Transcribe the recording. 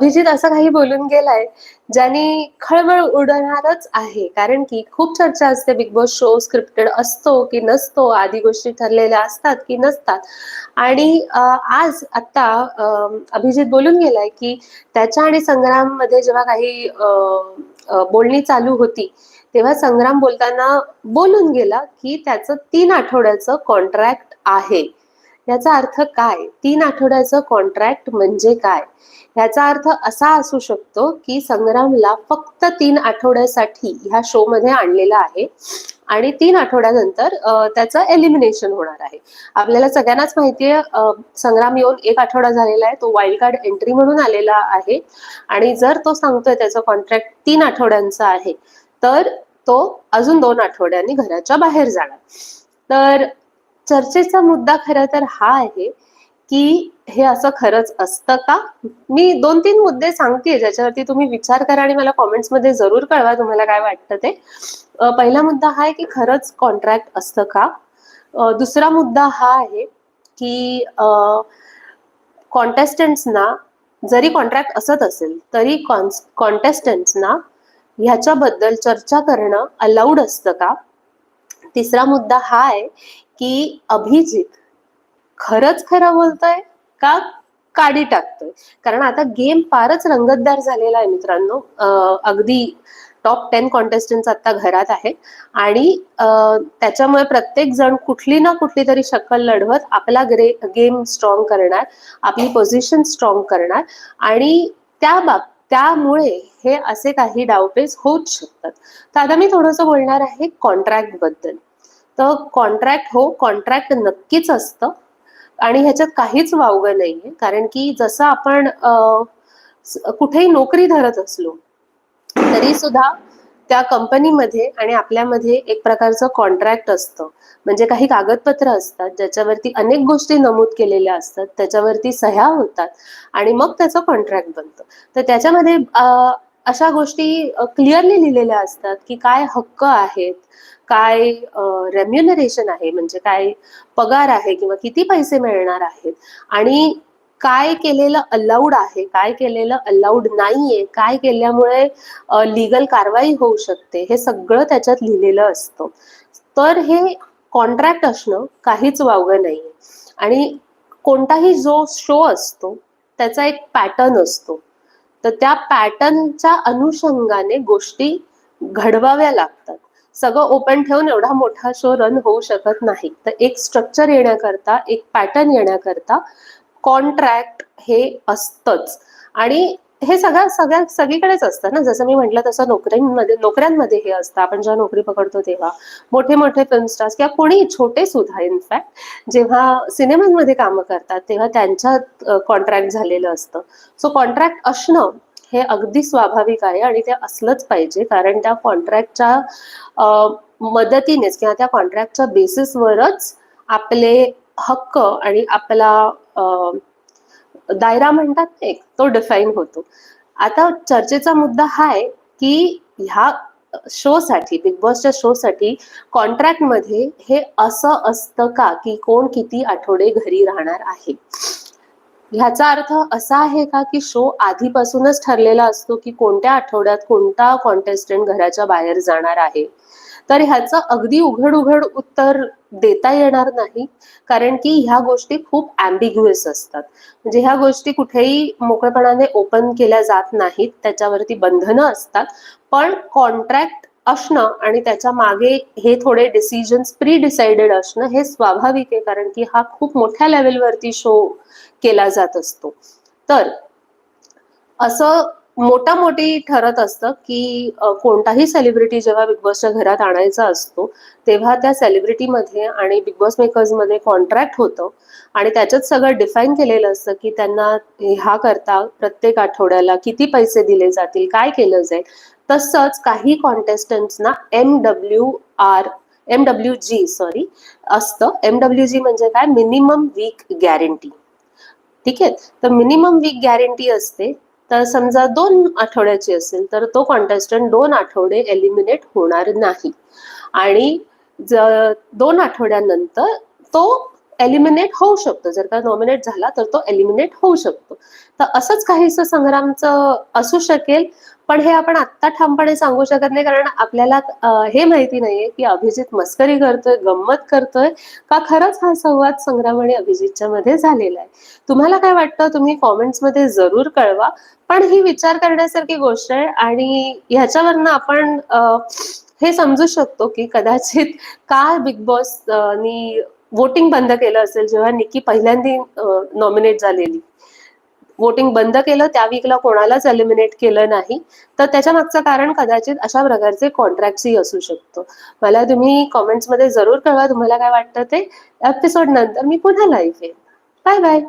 अभिजित असं काही बोलून गेलाय ज्याने खळबळ उडवणारच आहे. कारण की खूप चर्चा असते बिग बॉस शो स्क्रिप्टेड असतो की नसतो आधी गोष्टी ठरलेल्या असतात की नसतात. आणि आज आता अभिजित बोलून गेलाय की त्याच्या आणि संग्राममध्ये जेव्हा काही बोलणी चालू होती तेव्हा संग्राम बोलताना बोलून गेला की त्याचं तीन आठवड्याचं कॉन्ट्रॅक्ट आहे. याचा अर्थ काय? तीन आठवड्याचं कॉन्ट्रॅक्ट म्हणजे काय? याचा अर्थ असा असू शकतो की संग्रामला फक्त तीन आठवड्यासाठी ह्या शो मध्ये आणलेला आहे आणि तीन आठवड्यानंतर त्याचं एलिमिनेशन होणार आहे. आपल्याला सगळ्यांनाच माहितीये आहे संग्राम येऊन एक आठवडा झालेला आहे तो वाईल्ड कार्ड एंट्री म्हणून आलेला आहे. आणि जर तो सांगतोय त्याचा कॉन्ट्रॅक्ट तीन आठवड्यांचा आहे तर तो अजून दोन आठवड्यांनी घराच्या बाहेर जाणार. तर चर्चेचा मुद्दा खरं तर हा आहे की हे असं खरंच असतं का? मी दोन तीन मुद्दे सांगते ज्याच्यावरती तुम्ही विचार करा आणि मला कॉमेंट्समध्ये जरूर कळवा तुम्हाला काय वाटतं ते. पहिला मुद्दा हा आहे की खरंच कॉन्ट्रॅक्ट असतं का? दुसरा मुद्दा हा आहे की कॉन्टेस्टंट्सना जरी कॉन्ट्रॅक्ट असत असेल तरी कॉन्स कॉन्टेस्टंट्सना ह्याच्याबद्दल चर्चा करणं अलाउड असतं का? तिसरा मुद्दा हा आहे की अभिजित खरंच खरं बोलतोय का काढी टाकतोय? कारण आता गेम फारच रंगतदार झालेला आहे मित्रांनो. अगदी टॉप टेन कॉन्टेस्टंट आता घरात आहे आणि त्याच्यामुळे प्रत्येक जण कुठली ना कुठली तरी शक्कल लढवत आपला ग्रे गेम स्ट्रॉंग करणार आपली पोझिशन स्ट्रॉंग करणार. आणि त्या बाब त्यामुळे हे असे काही डावपेच होऊच शकतात. तर आता मी थोडंसं बोलणार आहे कॉन्ट्रॅक्टबद्दल. तर कॉन्ट्रॅक्ट हो कॉन्ट्रॅक्ट नक्कीच असतं. आणि ह्याच्यात काहीच वावगं नाहीये. कारण की जसं आपण कुठेही नोकरी धरत असलो तरी सुद्धा त्या कंपनीमध्ये आणि आपल्यामध्ये एक प्रकारचं कॉन्ट्रॅक्ट असतं. म्हणजे काही कागदपत्र असतात ज्याच्यावरती अनेक गोष्टी नमूद केलेल्या असतात त्याच्यावरती सह्या होतात आणि मग त्याचं कॉन्ट्रॅक्ट बनतं. तर त्याच्यामध्ये अशा गोष्टी क्लिअरली लिहिलेल्या असतात की काय हक्क आहेत काय रेम्युनरेशन आहे म्हणजे काय पगार आहे किंवा किती पैसे मिळणार आहेत आणि काय केलेलं अलाउड आहे काय केलेलं अलाउड नाहीये काय केल्यामुळे लिगल कारवाई होऊ शकते हे सगळं त्याच्यात लिहिलेलं असतं. तर हे कॉन्ट्रॅक्ट असणं काहीच वावगं नाहीये. आणि कोणताही जो शो असतो त्याचा एक पॅटर्न असतो. तर त्या पॅटर्नच्या अनुषंगाने गोष्टी घडवाव्या लागतात. सगळं ओपन ठेवून एवढा मोठा शो रन होऊ शकत नाही. तर एक स्ट्रक्चर येण्याकरता एक पॅटर्न येण्याकरता कॉन्ट्रॅक्ट हे असतंच. आणि हे सगळं सगळ्या सगळीकडेच असतं ना. जसं मी म्हटलं तसं नोकऱ्यांमध्ये नोकऱ्यांमध्ये हे असतं. आपण जेव्हा नोकरी पकडतो तेव्हा. मोठे मोठे फिल्म स्टार्स किंवा कोणी छोटे सुद्धा इनफॅक्ट जेव्हा सिनेमांमध्ये कामं करतात तेव्हा त्यांच्यात कॉन्ट्रॅक्ट झालेलं असतं. सो कॉन्ट्रॅक्ट असणं हे अगदी स्वाभाविक आहे आणि ते असलंच पाहिजे. कारण त्या कॉन्ट्रॅक्टच्या मदतीनेच किंवा त्या कॉन्ट्रॅक्टच्या बेसिसवरच आपले हक्क आणि आपला दायरा म्हणतात एक तो डिफाईन होतो. आता चर्चेचा मुद्दा हा आहे की ह्या शो साठी बिग बॉसच्या शो साठी कॉन्ट्रॅक्टमध्ये हे असं असतं का की कोण किती आठवडे घरी राहणार आहे? ह्याचा अर्थ असा आहे का की शो आधीपासूनच ठरलेला असतो की कोणत्या आठवड्यात कोणता कॉन्टेस्टंट घराच्या बाहेर जाणार आहे? तर ह्याचं अगदी उघड उघड उत्तर देता येणार नाही. कारण की ह्या गोष्टी खूप अँबिग्युअस असतात. म्हणजे ह्या गोष्टी कुठेही मोकळेपणाने ओपन केल्या जात नाहीत. त्याच्यावरती बंधनं असतात. पण कॉन्ट्रॅक्ट असणं आणि त्याच्यामागे हे थोडे डिसिजन्स प्री डिसाइडेड असणं हे स्वाभाविक आहे. कारण की हा खूप मोठ्या लेवलवरती शो केला जात असतो. तर असं मोठा मोठी ठरत असतं की कोणताही सेलिब्रिटी जेव्हा बिग बॉसच्या घरात आणायचा असतो तेव्हा त्या सेलिब्रिटीमध्ये आणि बिग बॉस मेकर्समध्ये कॉन्ट्रॅक्ट होतं. आणि त्याच्यात सगळं डिफाईन केलेलं असतं की त्यांना ह्या करता प्रत्येक आठवड्याला किती पैसे दिले जातील काय केलं जाईल. तसंच काही कॉन्टेस्टंट्सना M W R M W G sorry असतं. एम डब्ल्यू जी म्हणजे काय? मिनिमम वीक गॅरंटी ठीक? आहे तर मिनिमम वीक गॅरंटी असते. तर समजा दोन आठवड्याची असेल तर तो कॉन्टेस्टंट दोन आठवडे एलिमिनेट होणार नाही. आणि ज- दोन आठवड्यानंतर तो एलिमिनेट होऊ शकतो. जर का नॉमिनेट झाला तर तो एलिमिनेट होऊ शकतो. तर असंच काहीसं संग्रामचं असू शकेल. पण हे आपण आत्ता ठामपणे सांगू शकत नाही कारण आपल्याला हे माहिती नाहीये की अभिजित मस्करी करतोय गंमत करतोय का खरंच हा संवाद संग्राम आणि अभिजितच्या मध्ये झालेला आहे? तुम्हाला काय वाटतं? तुम्ही कॉमेंट्समध्ये जरूर कळवा. पण ही विचार करण्यासारखी गोष्ट आहे आणि ह्याच्यावरनं आपण हे समजू शकतो की कदाचित का बिग बॉस नी वोटिंग बंद केलं असेल जेव्हा निकी पहिल्यांदा नॉमिनेट झालेली. वोटिंग बंद केलं त्या वीकला कोणालाच एलिमिनेट केलं नाही. तर त्याच्या मागचं कारण कदाचित अशा प्रकारचे कॉन्ट्रॅक्टही असू शकतो. मला तुम्ही कॉमेंट्समध्ये जरूर कळवा तुम्हाला काय वाटतं ते? एपिसोड नंतर मी पुन्हा लाईव्ह येईन. Bye bye